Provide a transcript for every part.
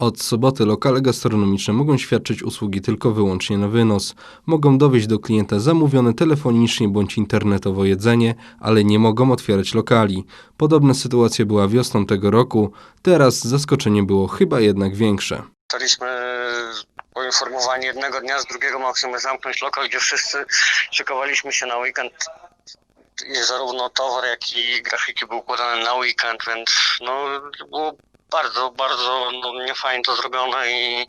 Od soboty lokale gastronomiczne mogą świadczyć usługi tylko wyłącznie na wynos. Mogą dowieść do klienta zamówione telefonicznie bądź internetowo jedzenie, ale nie mogą otwierać lokali. Podobna sytuacja była wiosną tego roku, teraz zaskoczenie było chyba jednak większe. Zostaliśmy poinformowani jednego dnia, z drugiego musimy zamknąć lokal, gdzie wszyscy szykowaliśmy się na weekend. I zarówno towar, jak i grafiki były układane na weekend, więc no było bardzo, bardzo no, niefajnie to zrobione i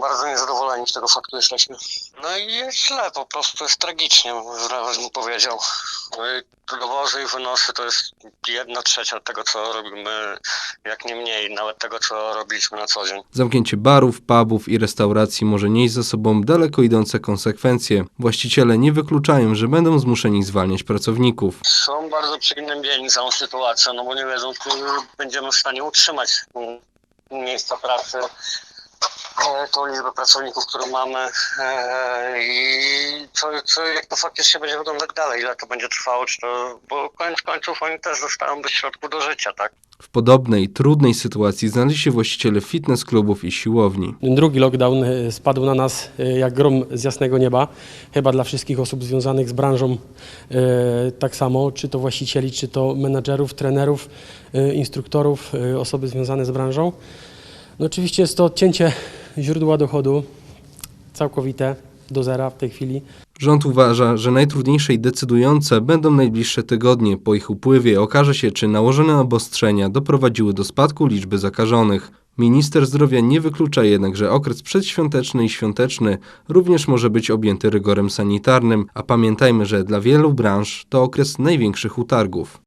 bardzo niezadowoleni z tego faktu jesteśmy. No i jest źle, po prostu jest tragicznie, wręcz bym powiedział. No Dowozy i wynosy to jest jedna trzecia tego, co robimy, jak nie mniej, nawet tego, co robiliśmy na co dzień. Zamknięcie barów, pubów i restauracji może nieść za sobą daleko idące konsekwencje. Właściciele nie wykluczają, że będą zmuszeni zwalniać pracowników. Są bardzo przygnębieni całą sytuacją, no bo nie wiedzą, czy będziemy w stanie utrzymać miejsca pracy, tą liczbę pracowników, którą mamy e, i co, co, jak to faktycznie będzie wyglądać dalej, ile to będzie trwało, czy to, bo koniec końców oni też zostają bez środku do życia, tak? W podobnej, trudnej sytuacji znaleźli się właściciele fitness klubów i siłowni. Ten drugi lockdown e, spadł na nas e, jak grom z jasnego nieba. Chyba dla wszystkich osób związanych z branżą e, tak samo, czy to właścicieli, czy to menadżerów, trenerów, e, instruktorów, e, osoby związane z branżą. No oczywiście jest to odcięcie źródła dochodu całkowite do zera w tej chwili. Rząd uważa, że najtrudniejsze i decydujące będą najbliższe tygodnie. Po ich upływie okaże się, czy nałożone obostrzenia doprowadziły do spadku liczby zakażonych. Minister zdrowia nie wyklucza jednak, że okres przedświąteczny i świąteczny również może być objęty rygorem sanitarnym, a pamiętajmy, że dla wielu branż to okres największych utargów.